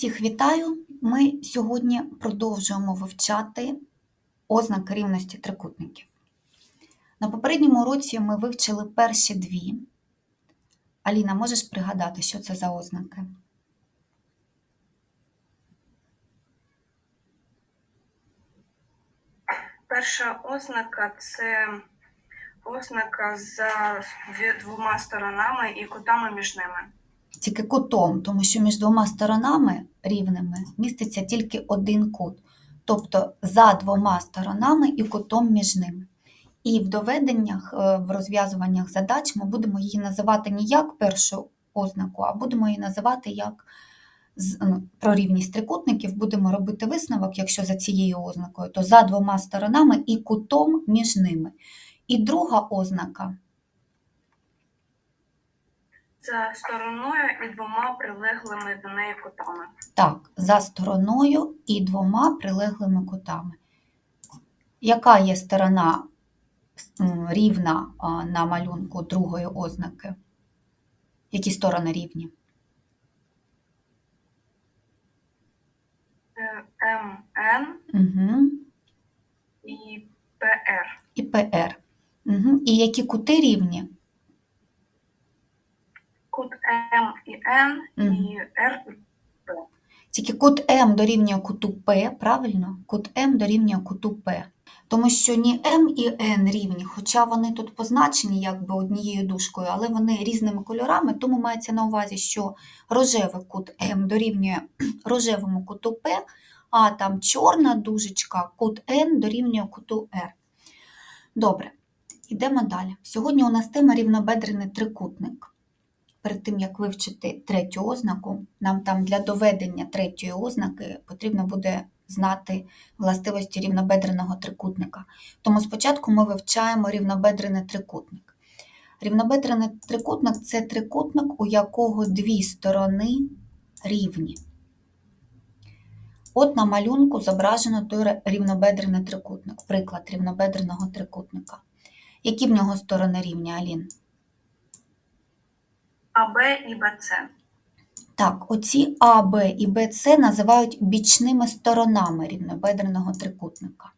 Всіх вітаю! Ми сьогодні продовжуємо вивчати ознаки рівності трикутників. На попередньому уроці ми вивчили перші дві. Аліна, можеш пригадати, що це за ознаки? Перша ознака це ознака за двома сторонами і кутами між ними. Тільки кутом, тому що між двома сторонами рівними міститься тільки один кут, тобто за двома сторонами і кутом між ними. І в доведеннях, е, в розв'язуваннях задач ми будемо її називати не як першу ознаку, а будемо її називати як ну, про рівність трикутників. Будемо робити висновок, якщо за цією ознакою, то за двома сторонами і кутом між ними. І друга ознака За стороною і двома прилеглими до неї кутами. Так, за стороною і двома прилеглими кутами. Яка є сторона рівна на малюнку другої ознаки? Які сторони рівні? Е, МН Угу. і ПР. І ПР. Угу. І які кути рівні? Кут М і Н і Р і П. Тільки кут М дорівнює куту П, правильно? Кут М дорівнює куту П. Тому що ні М і Н рівні, хоча вони тут позначені якби однією дужкою, але вони різними кольорами, тому мається на увазі, що рожевий кут М дорівнює рожевому куту П, а там чорна дужечка, кут Н дорівнює куту Р. Добре, йдемо далі. Сьогодні у нас тема рівнобедрений трикутник перед тим, як вивчити третю ознаку, нам там для доведення третьої ознаки потрібно буде знати властивості рівнобедреного трикутника. Тому спочатку ми вивчаємо рівнобедрений трикутник. Рівнобедрений трикутник це трикутник, у якого дві сторони рівні. От на малюнку зображено той ре- рівнобедрений трикутник, приклад рівнобедреного трикутника. Які в нього сторони рівні, Алін? АБ і БЦ. Так, оці А, Б і Б, С називають бічними сторонами рівнобедреного трикутника.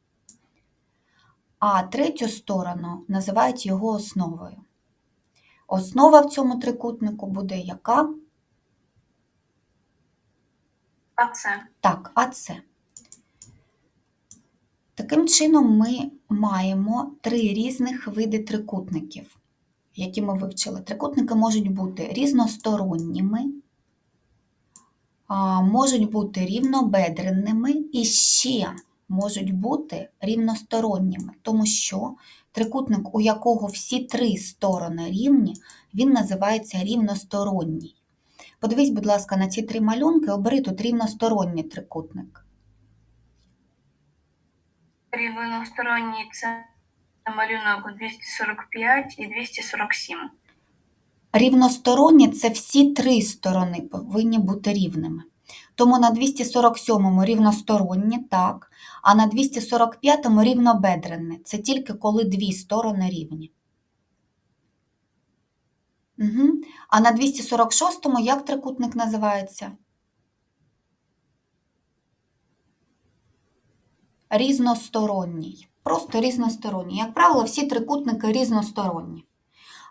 А третю сторону називають його основою. Основа в цьому трикутнику буде яка? АЦ. Так, АС. Таким чином, ми маємо три різних види трикутників, які ми вивчили. Трикутники можуть бути різносторонніми, можуть бути рівнобедренними і ще можуть бути рівносторонніми, тому що трикутник, у якого всі три сторони рівні, він називається рівносторонній. Подивись, будь ласка, на ці три малюнки, обери тут рівносторонній трикутник. Рівносторонній це малюнок 245 і 247. Рівносторонні це всі три сторони повинні бути рівними. Тому на 247 рівносторонні, так, а на 245 рівнобедрене. Це тільки коли дві сторони рівні. Угу. А на 246 як трикутник називається? Різносторонній. Просто різносторонній. Як правило, всі трикутники різносторонні.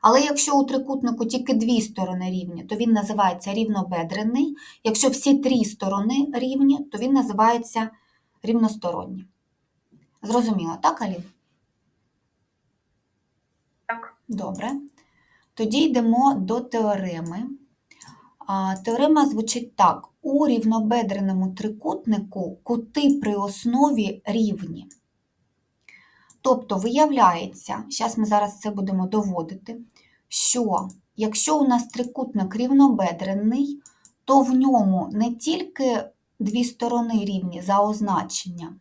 Але якщо у трикутнику тільки дві сторони рівні, то він називається рівнобедрений. Якщо всі три сторони рівні, то він називається рівносторонній. Зрозуміло, так, Алін? Так. Добре. Тоді йдемо до теореми. Теорема звучить так: у рівнобедреному трикутнику кути при основі рівні. Тобто виявляється, зараз ми зараз це будемо доводити, що якщо у нас трикутник рівнобедрений, то в ньому не тільки дві сторони рівні за означенням,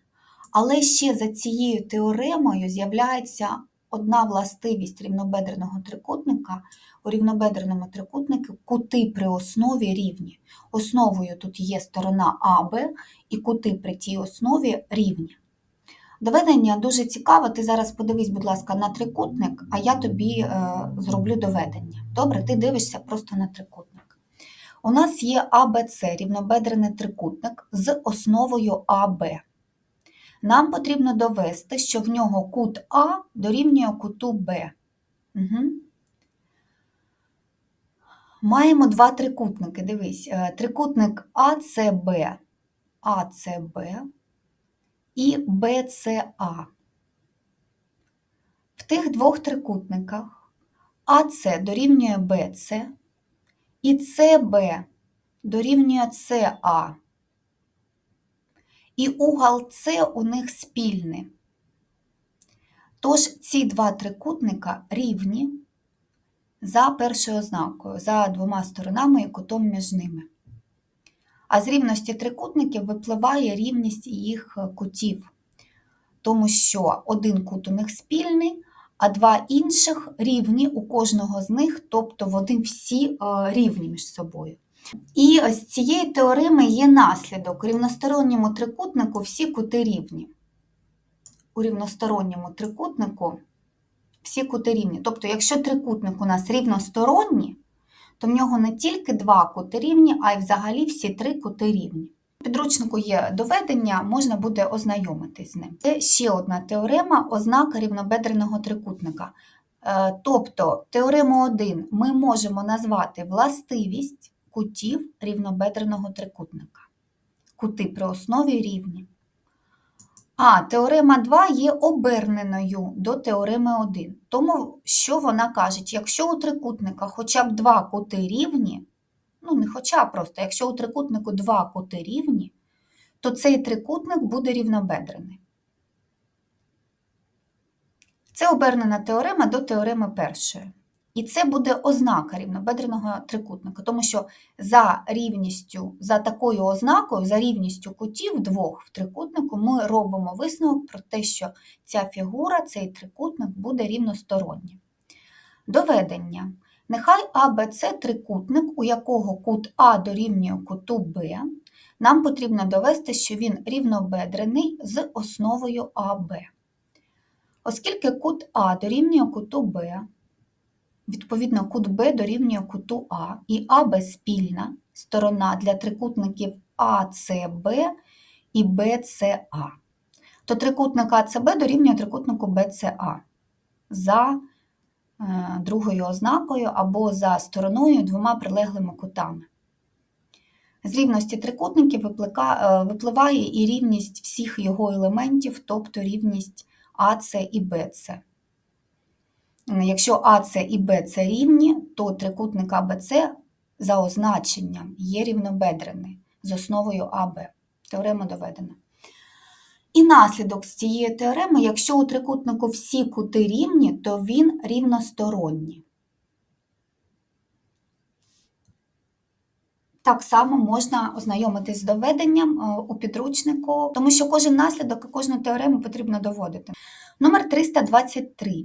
але ще за цією теоремою з'являється одна властивість рівнобедреного трикутника. У рівнобедреному трикутнику кути при основі рівні. Основою тут є сторона АБ, і кути при тій основі рівні. Доведення дуже цікаве. Ти зараз подивись, будь ласка, на трикутник, а я тобі е, зроблю доведення. Добре, ти дивишся просто на трикутник. У нас є АБЦ, рівнобедрений трикутник з основою АБ. Нам потрібно довести, що в нього кут А дорівнює куту Б. Угу. Маємо два трикутники. Дивись, е, трикутник АЦБ, АЦБ і БЦА. В тих двох трикутниках АЦ дорівнює БЦ і ЦБ дорівнює СА. І угол С у них спільний. Тож ці два трикутника рівні за першою ознакою, за двома сторонами і кутом між ними. А з рівності трикутників випливає рівність їх е, кутів, тому що один кут у них спільний, а два інших рівні у кожного з них, тобто вони всі е, рівні між собою. І з цієї теореми є наслідок. У рівносторонньому трикутнику всі кути рівні. У рівносторонньому трикутнику всі кути рівні. Тобто, якщо трикутник у нас рівносторонній, то в нього не тільки два кути рівні, а й взагалі всі три кути рівні. У підручнику є доведення, можна буде ознайомитись з ним. Це ще одна теорема ознака рівнобедреного трикутника. Е, Тобто, теорему 1 ми можемо назвати властивість кутів рівнобедреного трикутника. Кути при основі рівні. А теорема 2 є оберненою до теореми 1. Тому що вона каже, якщо у трикутника хоча б два кути рівні, ну не хоча просто, якщо у трикутнику два кути рівні, то цей трикутник буде рівнобедрений. Це обернена теорема до теореми першої. І це буде ознака рівнобедреного трикутника, тому що за рівністю, за такою ознакою, за рівністю кутів двох в трикутнику, ми робимо висновок про те, що ця фігура, цей трикутник буде рівностороннім. Доведення. Нехай АБЦ трикутник, у якого кут А дорівнює куту Б, нам потрібно довести, що він рівнобедрений з основою АБ. Оскільки кут А дорівнює куту Б, Відповідно, кут Б дорівнює куту А, і АБ спільна сторона для трикутників АЦБ і БЦА. То трикутник АЦБ дорівнює трикутнику БЦА за е, другою ознакою або за стороною двома прилеглими кутами. З рівності трикутників е, випливає і рівність всіх його елементів, тобто рівність АЦ і БЦ. Якщо АЦ і БЦ рівні, то трикутник АБЦ за означенням є рівнобедрений з основою АБ. Теорема доведена. І наслідок з цієї теореми, якщо у трикутнику всі кути рівні, то він рівносторонній. Так само можна ознайомитись з доведенням е, у підручнику, тому що кожен наслідок і кожну теорему потрібно доводити. Номер 323.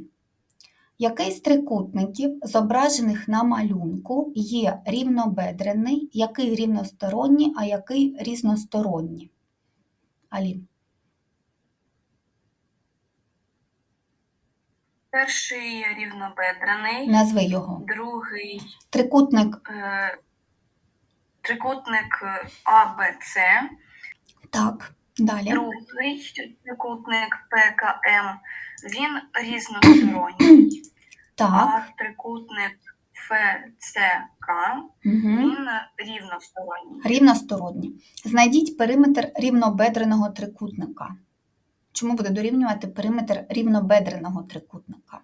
Який з трикутників, зображених на малюнку, є рівнобедрений, який рівносторонній, а який різносторонній? Алін. Перший рівнобедрений, Назви його. другий Трикутник, е, трикутник АБЦ, так, далі. другий трикутник ПКМ, він різносторонній, Так. а трикутник ФЦК Угу. він рівносторонній. Рівносторонні. Знайдіть периметр рівнобедреного трикутника. Чому буде дорівнювати периметр рівнобедреного трикутника?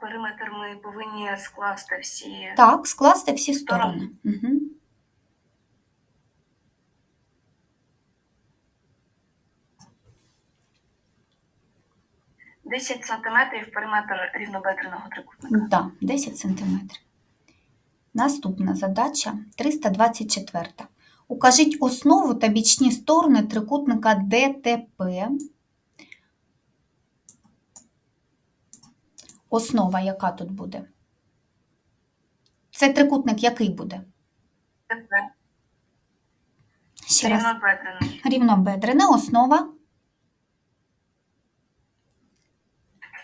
Периметр ми повинні скласти всі Так, скласти всі Сторони. сторони. Угу. 10 сантиметрів периметр рівнобедреного трикутника. Так, 10 см. Наступна задача 324. Укажіть основу та бічні сторони трикутника ДТП. Основа яка тут буде? Це трикутник який буде? ТП Ще раз. рівнобедрений. Рівнобедрене основа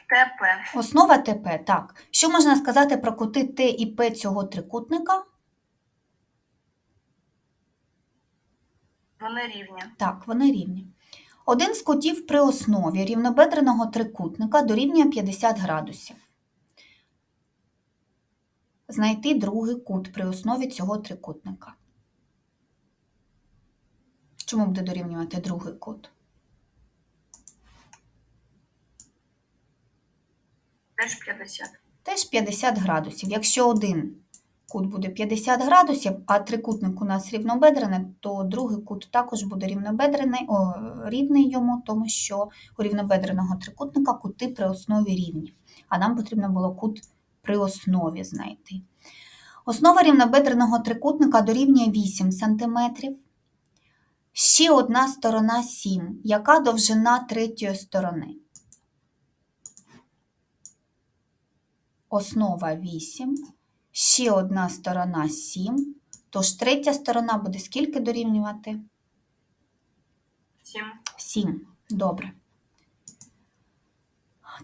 ТП. Основа ТП, так. Що можна сказати про кути Т і П цього трикутника? Вони рівні. Так, вони рівні. Один з кутів при основі рівнобедреного трикутника дорівнює 50 градусів. Знайти другий кут при основі цього трикутника. Чому буде дорівнювати другий кут? Теж 50. Теж 50 градусів. Якщо один кут буде 50 градусів, а трикутник у нас рівнобедрений, то другий кут також буде рівнобедрений, о, рівний йому, тому що у рівнобедреного трикутника кути при основі рівні. А нам потрібно було кут при основі знайти. Основа рівнобедреного трикутника дорівнює 8 см. Ще одна сторона 7. Яка довжина третьої сторони? Основа 8, ще одна сторона 7, тож третя сторона буде скільки дорівнювати? 7. 7. Добре.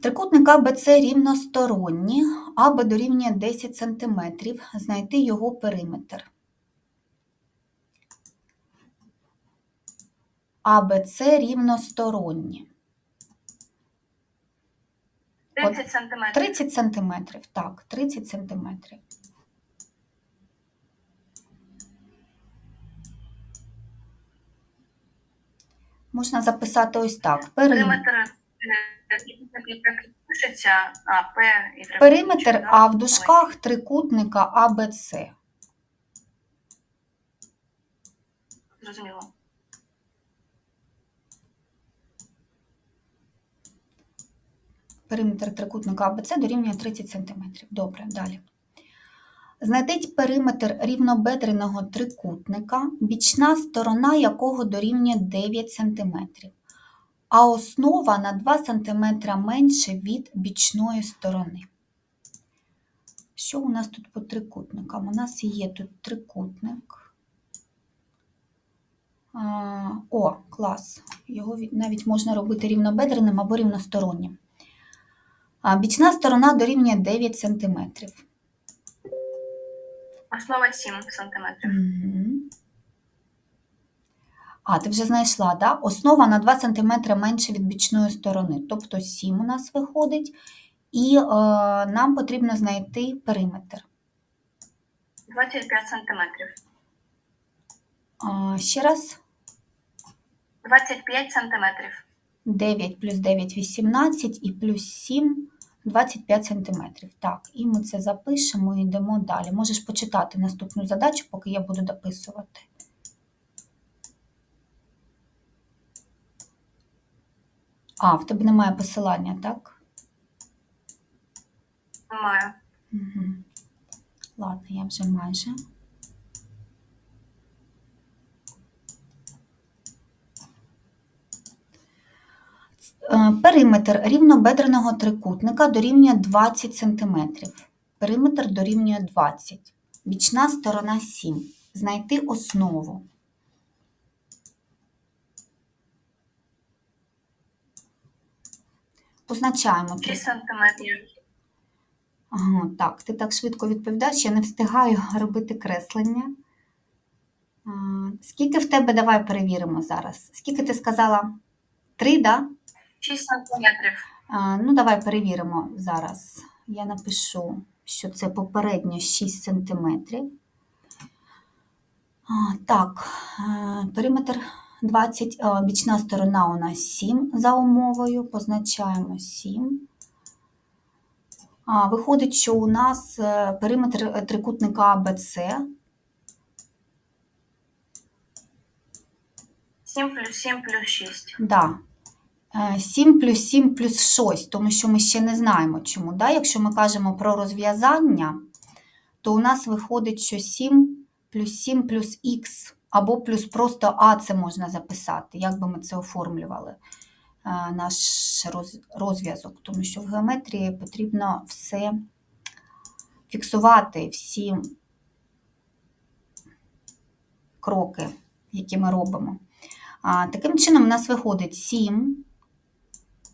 Трикутник АБЦ рівносторонні, АБ дорівнює 10 см. Знайти його периметр. АБЦ рівносторонні. 30 сантиметрів. 30 сантиметрів, так, 30 сантиметрів. Можна записати ось так. Периметр, Периметр е, периметр а в дужках трикутника АБЦ. Зрозуміло. Периметр трикутника АБЦ дорівнює 30 см. Добре, далі. Знайдіть периметр рівнобедреного трикутника, бічна сторона якого дорівнює 9 см, а основа на 2 см менше від бічної сторони. Що у нас тут по трикутникам? У нас є тут трикутник. О, клас. Його навіть можна робити рівнобедреним або рівностороннім. Бічна сторона дорівнює 9 см. Основа 7 сантиметрів. Мгм. А, ти вже знайшла, да? Основа на 2 см менше від бічної сторони, тобто 7 у нас виходить. І е, нам потрібно знайти периметр. 25 сантиметрів. А, ще раз, 25 сантиметрів. 9 плюс 9 – 18 і плюс 7 – 25 см. Так, і ми це запишемо і йдемо далі. Можеш почитати наступну задачу, поки я буду дописувати. А, в тебе немає посилання, так? Немає. Угу. Ладно, я вже майже. Периметр рівнобедреного трикутника дорівнює 20 см. Периметр дорівнює 20. Бічна сторона 7. Знайти основу. Позначаємо 6 сантиметрів. Ага, так, ти так швидко відповідаєш, я не встигаю робити креслення. Скільки в тебе, давай перевіримо зараз. Скільки ти сказала? Три, да? 6 сантиметрів. А, ну, давай перевіримо зараз. Я напишу, що це попередньо 6 сантиметрів. А, так, е, периметр 20, а, бічна сторона у нас 7 за умовою, позначаємо 7. А, виходить, що у нас е, периметр е, трикутника АБЦ 7 плюс 7 плюс 6. Да. Е, 7 плюс 7 плюс 6, тому що ми ще не знаємо чому. Да? Якщо ми кажемо про розв'язання, то у нас виходить, що 7 плюс 7 плюс х, або плюс просто а це можна записати, як би ми це оформлювали, е, наш розв'язок. Тому що в геометрії потрібно все фіксувати, всі кроки, які ми робимо. Таким чином, у нас виходить 7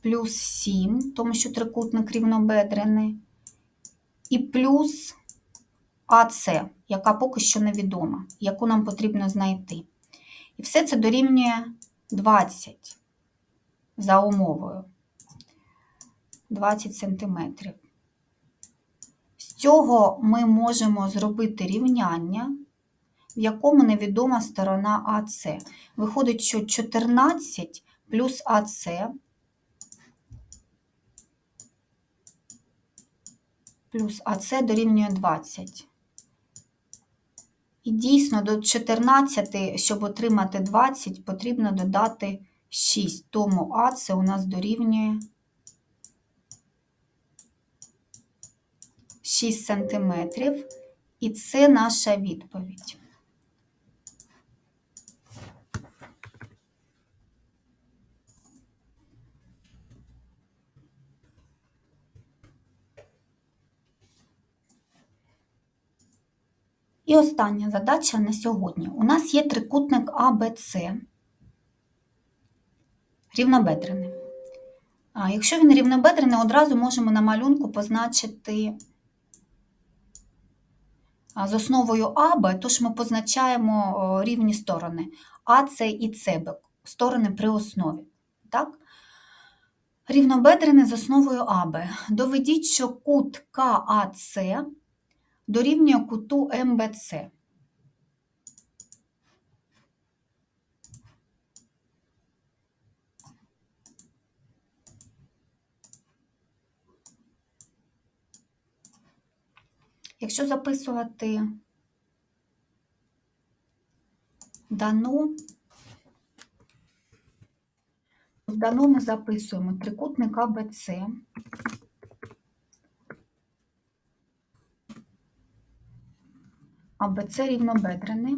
плюс 7, тому що трикутник рівнобедрений, і плюс АС, яка поки що невідома, яку нам потрібно знайти. І все це дорівнює 20 за умовою. 20 сантиметрів. З цього ми можемо зробити рівняння, в якому невідома сторона АС. Виходить, що 14 плюс АС плюс АС дорівнює 20. І дійсно до 14, щоб отримати 20, потрібно додати 6. Тому АС у нас дорівнює 6 сантиметрів. І це наша відповідь. І остання задача на сьогодні. У нас є трикутник АБЦ, рівнобедрений. Якщо він рівнобедрений, одразу можемо на малюнку позначити з основою АБ, тож ми позначаємо рівні сторони АЦ і СБ, сторони при основі. Так? Рівнобедрений з основою АБ. Доведіть, що кут КАЦ дорівнює куту МБЦ. Якщо записувати дано, в дано ми записуємо трикутник АБЦ. АБЦ рівнобедрений.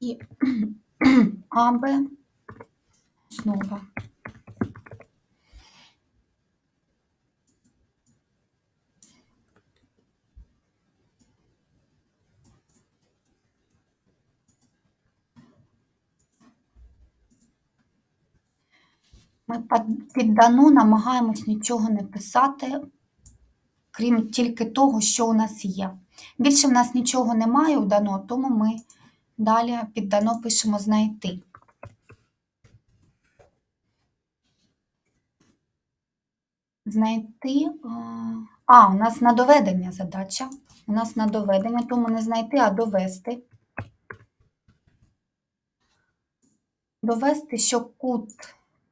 І АБ основа. Ми під- під дано намагаємось нічого не писати, крім тільки того, що у нас є. Більше в нас нічого немає у дано, тому ми далі під дано пишемо знайти. Знайти. а, А, у нас на доведення задача. У нас на доведення, тому не знайти, а довести. Довести, що кут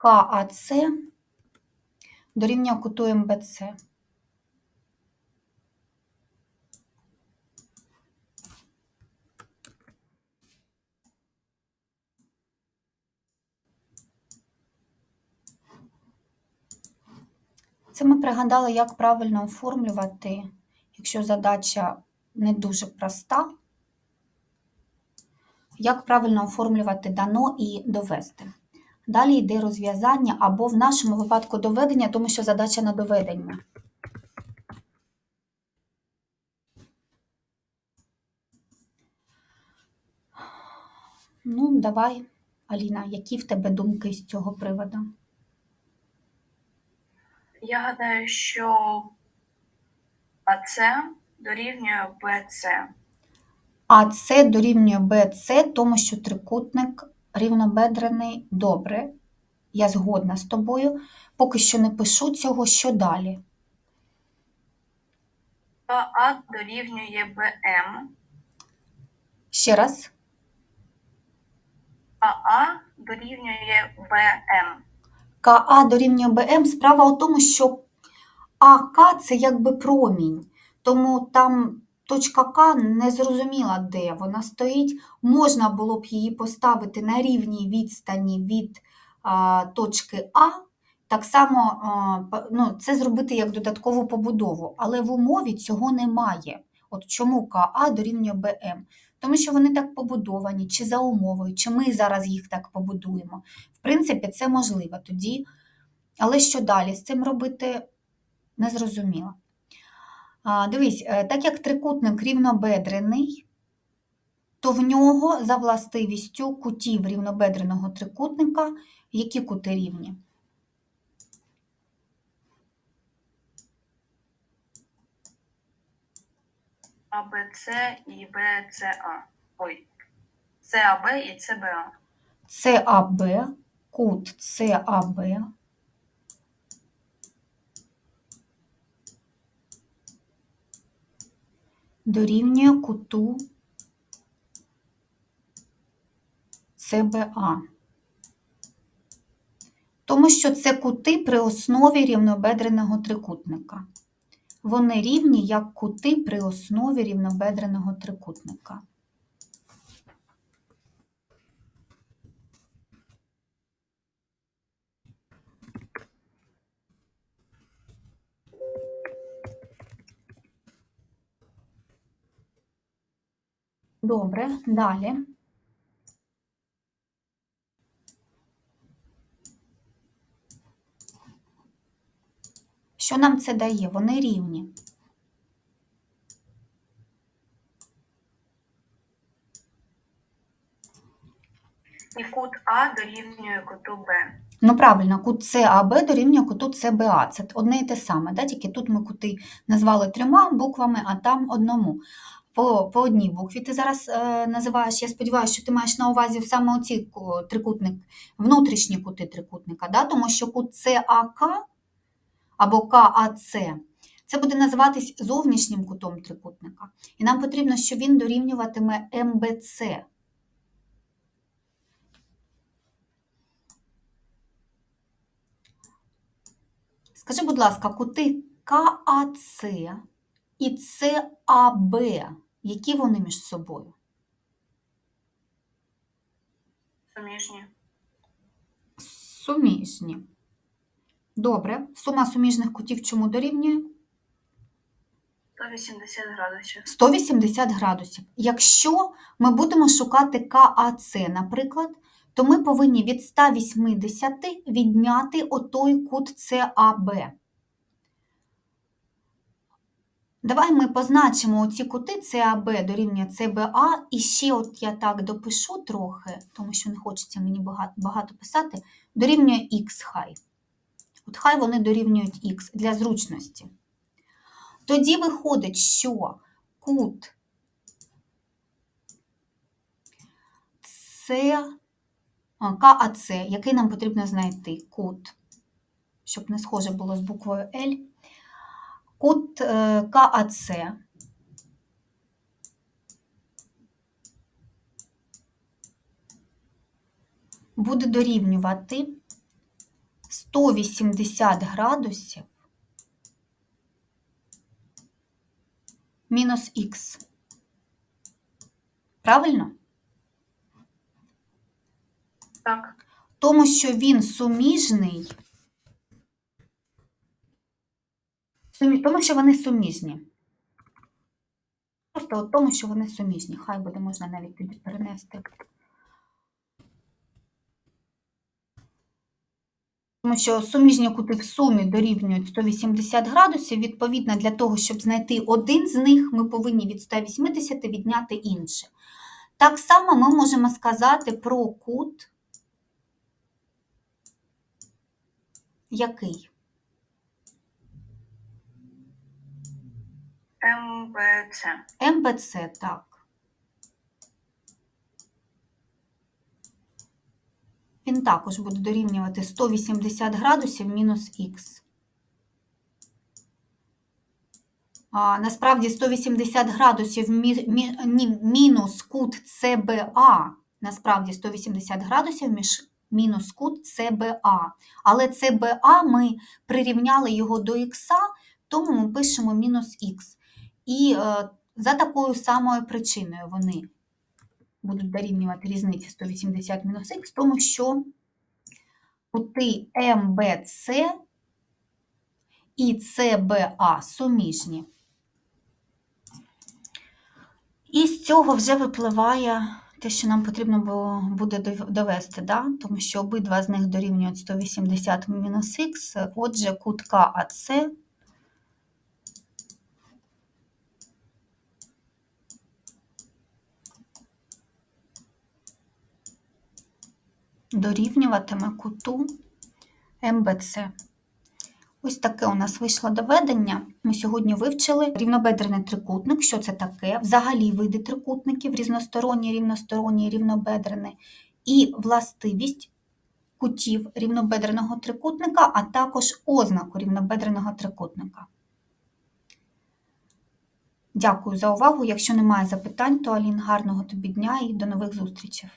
КАЦ дорівнює куту МБЦ. Це ми пригадали, як правильно оформлювати, якщо задача не дуже проста, як правильно оформлювати дано і довести. Далі йде розв'язання або в нашому випадку доведення, тому що задача на доведення. Ну, давай, Аліна, які в тебе думки з цього приводу? Я гадаю, що АЦ дорівнює БЦ. А С дорівнює БЦ, тому що трикутник рівнобедрений добре. Я згодна з тобою. Поки що не пишу цього, що далі. КА дорівнює БМ, Ще раз. АА дорівнює БМ. КА дорівнює БМ. Справа у тому, що АК це якби промінь, тому там точка К не зрозуміла, де вона стоїть. Можна було б її поставити на рівній відстані від точки А. Так само ну, це зробити як додаткову побудову, але в умові цього немає. От чому КА дорівнює БМ? Тому що вони так побудовані, чи за умовою, чи ми зараз їх так побудуємо. В принципі, це можливо тоді. Але що далі з цим робити, не зрозуміло. А, дивись, е, так як трикутник рівнобедрений, то в нього за властивістю кутів рівнобедреного трикутника які кути рівні? АБЦ і БЦА. Ой. САБ і ЦБА. САБ, кут САБ дорівнює куту ЦБА. Тому що це кути при основі рівнобедреного трикутника. Вони рівні як кути при основі рівнобедреного трикутника. Добре, далі. Що нам це дає? Вони рівні. І кут А дорівнює куту Б. Ну, правильно, кут САБ дорівнює куту СБА. Це одне і те саме, да? тільки тут ми кути назвали трьома буквами, а там одному. По, по одній букві ти зараз е, називаєш, я сподіваюся, що ти маєш на увазі саме оці ку- трикутник, внутрішні кути трикутника, да? тому що кут САК або КАЦ це буде називатись зовнішнім кутом трикутника. І нам потрібно, щоб він дорівнюватиме МБЦ. Скажи, будь ласка, кути КАЦ і ЦАБ, які вони між собою? Суміжні. Суміжні. Добре. Сума суміжних кутів чому дорівнює? 180 градусів. 180 градусів. Якщо ми будемо шукати КАЦ, наприклад, то ми повинні від 180 відняти отой кут ЦАБ. Давай ми позначимо оці кути ЦАБ дорівнює ЦБА, і ще от я так допишу трохи, тому що не хочеться мені багато, багато писати, дорівнює Х хай. От хай вони дорівнюють Х для зручності. Тоді виходить, що кут а, КАЦ, який нам потрібно знайти, кут, щоб не схоже було з буквою L, кут е, КАЦ буде дорівнювати 180 градусів мінус х. Правильно? Так. Тому що він суміжний. Сумі- Тому що вони суміжні. Просто от тому, що вони суміжні. Хай буде можна навіть перенести. Тому що суміжні кути в сумі дорівнюють 180 градусів. Відповідно, для того, щоб знайти один з них, ми повинні від 180 відняти інше. Так само ми можемо сказати про кут, який? МБЦ. МБЦ, так. Він також буде дорівнювати 180 градусів мінус х. А, насправді 180 градусів мі, мі, ні, мінус кут ЦБА. Насправді 180 градусів між мінус кут ЦБА. Але ЦБА ми прирівняли його до х, тому ми пишемо мінус х. І е, за такою самою причиною вони будуть дорівнювати різниці 180 мінус х, тому що кути МБЦ і ЦБА суміжні. І з цього вже випливає те, що нам потрібно буде довести, да? тому що обидва з них дорівнюють 180 мінус х, отже, кут КАЦ дорівнюватиме куту МБЦ. Ось таке у нас вийшло доведення. Ми сьогодні вивчили рівнобедрений трикутник. Що це таке? Взагалі види трикутників, різносторонній, рівносторонній, рівнобедрений, і властивість кутів рівнобедреного трикутника, а також ознаку рівнобедреного трикутника. Дякую за увагу. Якщо немає запитань, то Алін, гарного тобі дня і до нових зустрічей.